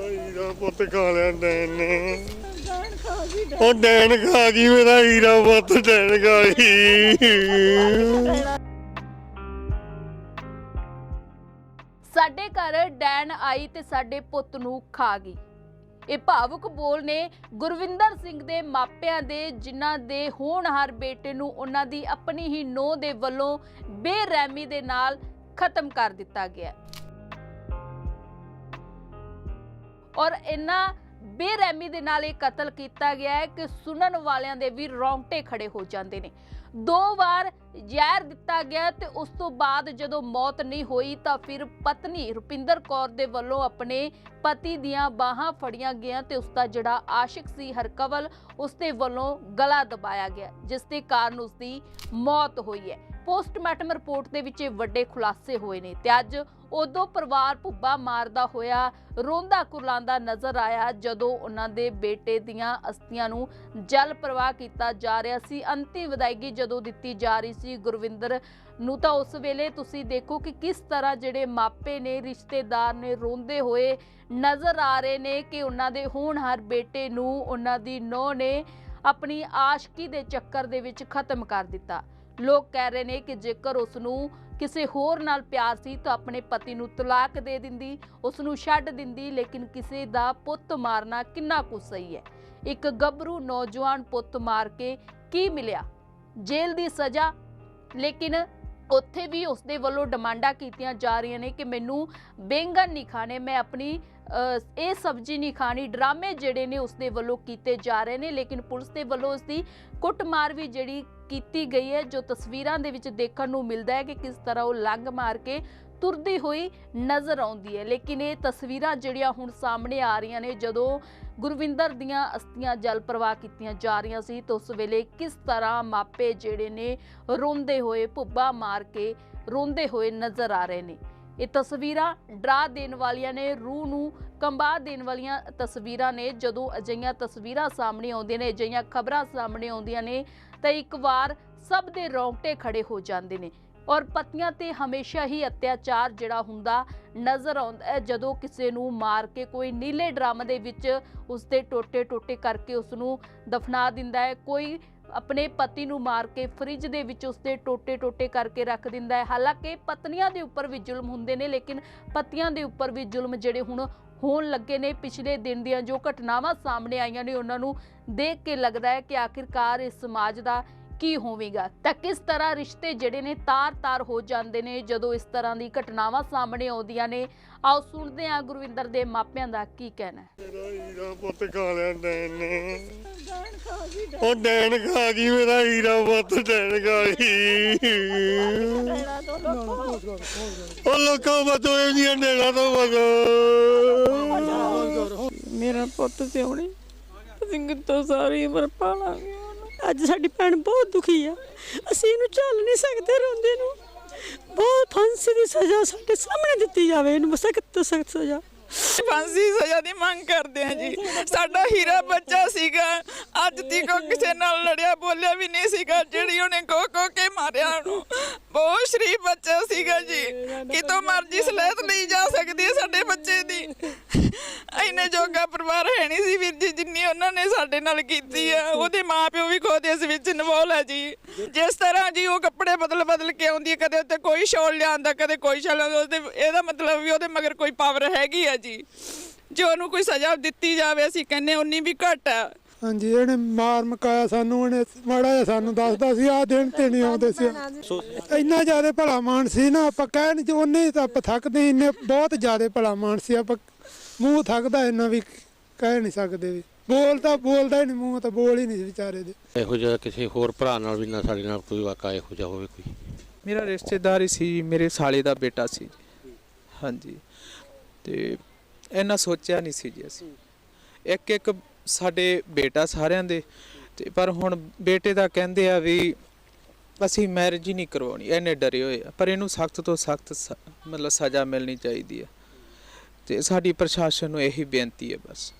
ਹੀਰਾ ਪੁੱਤ ਖਾ ਲਿਆ ਡੈਨ ਨੇ। ਉਹ ਡੈਨ ਖਾ ਗਈ ਮੇਰਾ ਹੀਰਾ ਪੁੱਤ ਡੈਨ ਖਾ ਗਈ। ਸਾਡੇ ਘਰ ਡੈਨ ਆਈ ਤੇ ਸਾਡੇ ਪੁੱਤ ਨੂੰ ਖਾ ਗਈ। ਇਹ ਭਾਵੁਕ ਬੋਲ ਨੇ ਗੁਰਵਿੰਦਰ ਸਿੰਘ ਦੇ ਮਾਪਿਆਂ ਦੇ ਜਿਨ੍ਹਾਂ ਦੇ ਹੋਣਹਾਰ ਬੇਟੇ ਨੂੰ ਉਹਨਾਂ ਦੀ ਆਪਣੀ ਹੀ ਨੋਹ ਦੇ ਵੱਲੋਂ ਬੇਰਹਿਮੀ ਦੇ ਨਾਲ ਖਤਮ ਕਰ ਦਿੱਤਾ ਗਿਆ। ਔਰ ਇਹਨਾਂ ਬੇਰਹਿਮੀ ਦੇ ਨਾਲ ਇਹ ਕਤਲ ਕੀਤਾ ਗਿਆ ਹੈ ਕਿ ਸੁਣਨ ਵਾਲਿਆਂ ਦੇ ਵੀ ਰੌਂਗਟੇ ਖੜੇ ਹੋ ਜਾਂਦੇ ਨੇ। ਦੋ ਵਾਰ ਜ਼ਹਿਰ ਦਿੱਤਾ ਗਿਆ ਤੇ ਉਸ ਤੋਂ ਬਾਅਦ ਜਦੋਂ ਮੌਤ ਨਹੀਂ ਹੋਈ ਤਾਂ ਫਿਰ ਪਤਨੀ ਰੁਪਿੰਦਰ ਕੌਰ ਦੇ ਵੱਲੋਂ ਆਪਣੇ ਪਤੀ ਦੀਆਂ ਬਾਹਾਂ ਫੜੀਆਂ ਗਈਆਂ ਤੇ ਉਸ ਦਾ ਜਿਹੜਾ ਆਸ਼ਿਕ ਸੀ, ਹਰਕਵਲ ਉਸ ਦੇ ਵੱਲੋਂ ਗਲਾ ਦਬਾਇਆ ਗਿਆ, ਜਿਸ ਦੇ ਕਾਰਨ ਉਸ ਦੀ ਮੌਤ ਹੋਈ ਹੈ। ਪੋਸਟਮਾਰਟਮ ਰਿਪੋਰਟ ਦੇ ਵਿੱਚ ਇਹ ਵੱਡੇ ਖੁਲਾਸੇ ਹੋਏ ਨੇ ਤੇ ਅੱਜ ਉਦੋਂ ਪਰਿਵਾਰ ਭੁੱਬਾ ਮਾਰਦਾ ਹੋਇਆ ਰੋਂਦਾ ਕੁਰਲਾਂਦਾ ਨਜ਼ਰ ਆਇਆ ਜਦੋਂ ਉਹਨਾਂ ਦੇ ਬੇਟੇ ਦੀਆਂ ਅਸਥੀਆਂ ਨੂੰ ਜਲ ਪ੍ਰਵਾਹ ਕੀਤਾ ਜਾ ਰਿਹਾ ਸੀ। ਅੰਤਿਮ ਵਿਦਾਇਗੀ ਜਦੋਂ ਦਿੱਤੀ ਜਾ ਰਹੀ ਸੀ ਗੁਰਵਿੰਦਰ ਨੂੰ, ਤਾਂ ਉਸ ਵੇਲੇ ਤੁਸੀਂ ਦੇਖੋ ਕਿ ਕਿਸ ਤਰ੍ਹਾਂ ਜਿਹੜੇ ਮਾਪੇ ਨੇ, ਰਿਸ਼ਤੇਦਾਰ ਨੇ ਰੋਂਦੇ ਹੋਏ ਨਜ਼ਰ ਆ ਰਹੇ ਨੇ ਕਿ ਉਹਨਾਂ ਦੇ ਹੋਣਹਾਰ ਬੇਟੇ ਨੂੰ ਉਹਨਾਂ ਦੀ ਨੌ ਨੇ ਆਪਣੀ ਆਸ਼ਕੀ ਦੇ ਚੱਕਰ ਦੇ ਵਿੱਚ ਖਤਮ ਕਰ ਦਿੱਤਾ। ਲੋਕ ਕਹਿ ਰਹੇ ਨੇ ਕਿ ਜੇਕਰ ਉਸ ਨੂੰ ਕਿਸੇ ਹੋਰ ਨਾਲ ਪਿਆਰ ਸੀ, ਤਾਂ ਆਪਣੇ ਪਤੀ ਨੂੰ ਤਲਾਕ ਦੇ ਦਿੰਦੀ, ਉਸ ਨੂੰ ਛੱਡ ਦਿੰਦੀ, ਲੇਕਿਨ ਕਿਸੇ ਦਾ ਪੁੱਤ ਮਾਰਨਾ ਕਿੰਨਾ ਕੁ ਸਹੀ ਹੈ। ਇੱਕ ਗੱਭਰੂ ਨੌਜਵਾਨ ਪੁੱਤ ਮਾਰ ਕੇ ਕੀ ਮਿਲਿਆ? ਜੇਲ੍ਹ ਦੀ ਸਜ਼ਾ। ਲੇਕਿਨ ਉੱਥੇ ਵੀ ਉਸ ਦੇ ਵੱਲੋਂ ਡਿਮਾਂਡਾਂ ਕੀਤੀਆਂ ਜਾ ਰਹੀਆਂ ਨੇ ਕਿ ਮੈਨੂੰ ਬੈਂਗਨ ਨਹੀਂ ਖਾਣੇ ਮੈਂ ਆਪਣੀ ਅ, ਇਹ ਸਬਜ਼ੀ ਨਹੀਂ ਖਾਣੀ। ਡਰਾਮੇ ਜਿਹੜੇ ਨੇ ਉਸ ਦੇ ਵੱਲੋਂ ਕੀਤੇ ਜਾ ਰਹੇ ਨੇ ਲੇਕਿਨ ਪੁਲਿਸ ਦੇ ਵੱਲੋਂ ਉਸ ਦੀ ਕੁੱਟਮਾਰ ਵੀ ਜਿਹੜੀ ਕੀਤੀ ਗਈ ਹੈ ਜੋ ਤਸਵੀਰਾਂ ਦੇ ਵਿੱਚ ਦੇਖਣ ਨੂੰ ਮਿਲਦਾ ਹੈ ਕਿ ਕਿਸ ਤਰ੍ਹਾਂ ਉਹ ਲੰਗ ਮਾਰ ਕੇ ਤੁਰਦੀ ਹੋਈ ਨਜ਼ਰ ਆਉਂਦੀ ਹੈ। ਲੇਕਿਨ ਇਹ ਤਸਵੀਰਾਂ ਜਿਹੜੀਆਂ ਹੁਣ ਸਾਹਮਣੇ ਆ ਰਹੀਆਂ ਨੇ, ਜਦੋਂ ਗੁਰਵਿੰਦਰ ਦੀਆਂ ਅਸਥੀਆਂ ਜਲ ਪ੍ਰਵਾਹ ਕੀਤੀਆਂ ਜਾ ਰਹੀਆਂ ਸੀ, ਤਾਂ ਉਸ ਵੇਲੇ ਕਿਸ ਤਰ੍ਹਾਂ ਮਾਪੇ ਜਿਹੜੇ ਨੇ ਰੋਂਦੇ ਹੋਏ, ਭੁੱਬਾ ਮਾਰ ਕੇ ਰੋਂਦੇ ਹੋਏ ਨਜ਼ਰ ਆ ਰਹੇ ਨੇ। ਇਹ ਤਸਵੀਰਾਂ ਡਰਾ ਦੇਣ ਵਾਲੀਆਂ ਨੇ, ਰੂਹ ਨੂੰ ਕੰਬਾ ਦੇਣ ਵਾਲੀਆਂ ਤਸਵੀਰਾਂ ਨੇ। ਜਦੋਂ ਅਜਿਹੀਆਂ ਤਸਵੀਰਾਂ ਸਾਹਮਣੇ ਆਉਂਦੀਆਂ ਨੇ, ਅਜਿਹੀਆਂ ਖਬਰਾਂ ਸਾਹਮਣੇ ਆਉਂਦੀਆਂ ਨੇ, ਤਾਂ ਇੱਕ ਵਾਰ ਸਭ ਦੇ ਰੌਂਗਟੇ ਖੜੇ ਹੋ ਜਾਂਦੇ ਨੇ। ਔਰ ਪਤੀਆਂ ਤੇ ਹਮੇਸ਼ਾ ਹੀ ਅਤਿਆਚਾਰ ਜਿਹੜਾ ਹੁੰਦਾ ਨਜ਼ਰ ਆਉਂਦਾ ਹੈ। ਜਦੋਂ ਕਿਸੇ ਨੂੰ ਮਾਰ ਕੇ ਕੋਈ ਨੀਲੇ ਡਰਮ ਦੇ ਵਿੱਚ ਉਸ ਦੇ ਟੋਟੇ ਟੋਟੇ ਕਰਕੇ ਉਸ ਨੂੰ ਦਫਨਾ ਦਿੰਦਾ ਹੈ, ਕੋਈ ਆਪਣੇ ਪਤੀ ਨੂੰ ਮਾਰ ਕੇ ਫ੍ਰਿਜ ਦੇ ਵਿੱਚ ਉਸਦੇ ਟੋਟੇ ਟੋਟੇ ਕਰਕੇ ਰੱਖ ਦਿੰਦਾ ਹੈ। ਹਾਲਾਂਕਿ ਪਤਨੀਆਂ ਦੇ ਉੱਪਰ ਵੀ ਜ਼ੁਲਮ ਹੁੰਦੇ ਨੇ, ਲੇਕਿਨ ਪਤੀਆਂ ਦੇ ਉੱਪਰ ਵੀ ਜ਼ੁਲਮ ਜਿਹੜੇ ਹੁਣ ਹੋਣ ਲੱਗੇ ਨੇ। ਪਿਛਲੇ ਦਿਨ ਦੀਆਂ ਜੋ ਘਟਨਾਵਾਂ ਸਾਹਮਣੇ ਆਈਆਂ ਨੇ, ਉਹਨਾਂ ਨੂੰ ਦੇਖ ਕੇ ਲੱਗਦਾ ਹੈ ਕਿ ਆਖਿਰਕਾਰ ਇਸ ਸਮਾਜ ਦਾ ਕੀ ਹੋਵੇਗਾ? ਤਾਂ ਕਿਸ ਤਰ੍ਹਾਂ ਰਿਸ਼ਤੇ ਜਿਹੜੇ ਨੇ ਤਾਰ-ਤਾਰ ਹੋ ਜਾਂਦੇ ਨੇ ਜਦੋਂ ਇਸ ਤਰ੍ਹਾਂ ਦੀ ਘਟਨਾਵਾਂ ਸਾਹਮਣੇ ਆਉਂਦੀਆਂ ਨੇ? ਆਓ ਸੁਣਦੇ ਹਾਂ ਗੁਰਵਿੰਦਰ ਦੇ ਮਾਪਿਆਂ ਦਾ ਕੀ ਕਹਿਣਾ ਹੈ। ਮੇਰਾ ਹੀਰਾ ਪੁੱਤ ਖਾ ਲਿਆ ਡੈਨ ਨੇ। ਉਹ ਡੈਨ ਖਾ ਗਈ ਮੇਰਾ ਹੀਰਾ ਪੁੱਤ ਡੈਨ ਖਾ ਗਈ। ਉਹ ਲੋਕਾਂ ਬਚੋ ਇਹਦੀਆਂ ਡੈਣਾ ਤੋਂ ਮੇਰਾ ਪੁੱਤ ਸਾਰੀ ਉਮਰ ਪਾਲਾਂਗੇ? ਉਹਨੂੰ। ਅੱਜ ਸਾਡੀ ਭੈਣ ਬਹੁਤ ਦੁਖੀ ਆ। ਅਸੀਂ ਇਹਨੂੰ ਝੱਲ ਨਹੀਂ ਸਕਦੇ ਰੋਂਦੇ ਨੂੰ। ਬਹੁਤ ਫਾਂਸੀ ਦੀ ਸਜ਼ਾ ਸਾਡੇ ਸਾਹਮਣੇ ਦਿੱਤੀ ਜਾਵੇ। ਇਹਨੂੰ ਸਖਤ ਤੋਂ ਸਖਤ ਸਜ਼ਾ। ਫਾਂਸੀ ਸਜ਼ਾ ਦੀ ਮੰਗ ਕਰਦੇ ਆ ਜੀ। ਸਾਡਾ ਹੀਰਾ ਬੱਚਾ ਸੀਗਾ। ਅੱਜ ਤੱਕ ਉਹ ਕਿਸੇ ਨਾਲ ਲੜਿਆ, ਬੋਲਿਆ ਵੀ ਨਹੀਂ ਸੀਗਾ। ਜਿਹੜੀ ਉਹਨੇ ਕੋ ਕੋ ਕੇ ਮਾਰਿਆ ਉਹਨੂੰ। ਬਹੁਤ ਸ਼ਰੀਫ ਬੱਚਾ ਸੀਗਾ ਜੀ। ਕਿਤੋਂ ਮਰਜ਼ੀ ਸਲੇਤ ਲਈ ਜਾ ਸਕਦੀ ਹੈ ਸਾਡੇ ਬੱਚੇ ਦੀ। ਇੰਨੇ ਜੋਗਾ ਪਰਿਵਾਰ ਹੈ ਨਹੀਂ ਸੀ ਵੀਰ ਜੀ, ਜਿੰਨੀ ਉਹਨਾਂ ਨੇ ਸਾਡੇ ਨਾਲ ਕੀਤੀ ਆ। ਉਹਦੇ ਮਾਪਿਓ ਵੀ ਖੁਦ ਇਸ ਵਿੱਚ ਇਨਵੋਲ ਹੈ ਜੀ। ਜਿਸ ਤਰ੍ਹਾਂ ਜੀ ਉਹ ਕੱਪੜੇ ਬਦਲ ਬਦਲ ਕੇ ਆਉਂਦੀ ਹੈ ਕਦੇ ਉੱਤੇ ਕੋਈ ਸ਼ੋਲ ਲਿਆਂਦਾ ਕਦੇ ਕੋਈ ਸ਼ੋਲ ਲਿਆਂਦਾ ਉਹਦੇ ਇਹਦਾ ਮਤਲਬ ਵੀ ਉਹਦੇ ਮਗਰ ਕੋਈ ਪਾਵਰ ਹੈਗੀ ਆ ਜੀ। ਜੇ ਉਹਨੂੰ ਕੋਈ ਸਜ਼ਾ ਦਿੱਤੀ ਜਾਵੇ, ਅਸੀਂ ਕਹਿੰਨੇ ਉਨੀ ਵੀ ਘੱਟ ਆ। ਹਾਂਜੀ ਇਹਨੇ ਮਾਰ ਮਕਾਇਆ ਸਾਨੂੰ ਇਹਨੇ ਮਾੜਾ ਜਿਹਾ ਸਾਨੂੰ ਦੱਸਦਾ ਸੀ ਆਹ ਦਿਨ ਤੇ ਨਹੀਂ ਆਉਂਦੇ ਸੀ। ਇੰਨਾ ਜ਼ਿਆਦਾ ਭਲਾ ਮਾਨ ਸੀ ਨਾ ਆਪਾਂ ਕਹਿ ਨਹੀਂ ਉਹਨੇ ਤਾਂ ਆਪਾਂ ਥੱਕਦੇ ਇੰਨੇ ਬਹੁਤ ਜ਼ਿਆਦਾ ਭਲਾ ਮਾਨ ਸੀ ਆਪਾਂ ਮੂੰਹ ਥੱਕਦਾ ਇੰਨਾ ਵੀ ਕਹਿ ਨਹੀਂ ਸਕਦੇ ਵੀ। ਬੋਲਦਾ ਬੋਲਦਾ ਹੀ ਨਹੀਂ ਮੂੰਹ ਤਾਂ ਬੋਲ ਹੀ ਨਹੀਂ ਵਿਚਾਰੇ ਦੇ। ਇਹੋ ਜਿਹਾ ਕਿਸੇ ਹੋਰ ਭਰਾ ਨਾਲ ਵੀ ਨਾ ਸਾਡੇ ਨਾਲ ਕੋਈ ਵਾਕਾ ਇਹੋ ਜਿਹਾ ਹੋਵੇ ਕੋਈ। ਮੇਰਾ ਰਿਸ਼ਤੇਦਾਰ ਹੀ ਸੀ ਮੇਰੇ ਸਾਲੇ ਦਾ ਬੇਟਾ ਸੀ। ਹਾਂਜੀ। ਤੇ ਇੰਨਾ ਸੋਚਿਆ ਨਹੀਂ ਸੀ ਜੀ ਅਸੀਂ। ਇੱਕ ਇੱਕ ਸਾਡੇ ਬੇਟਾ ਸਾਰਿਆਂ ਦੇ, ਤੇ ਪਰ ਹੁਣ ਬੇਟੇ ਦਾ ਕਹਿੰਦੇ ਆ ਵੀ ਅਸੀਂ ਮੈਰਿਜ ਹੀ ਨਹੀਂ ਕਰਵਾਉਣੀ ਇਹਨੇ ਡਰੇ ਹੋਏ ਆ, ਪਰ ਇਹਨੂੰ ਸਖਤ ਤੋਂ ਸਖਤ ਮਤਲਬ ਸਜ਼ਾ ਮਿਲਣੀ ਚਾਹੀਦੀ ਹੈ ਤੇ ਸਾਡੀ ਪ੍ਰਸ਼ਾਸਨ ਨੂੰ ਇਹੀ ਬੇਨਤੀ ਹੈ ਬਸ।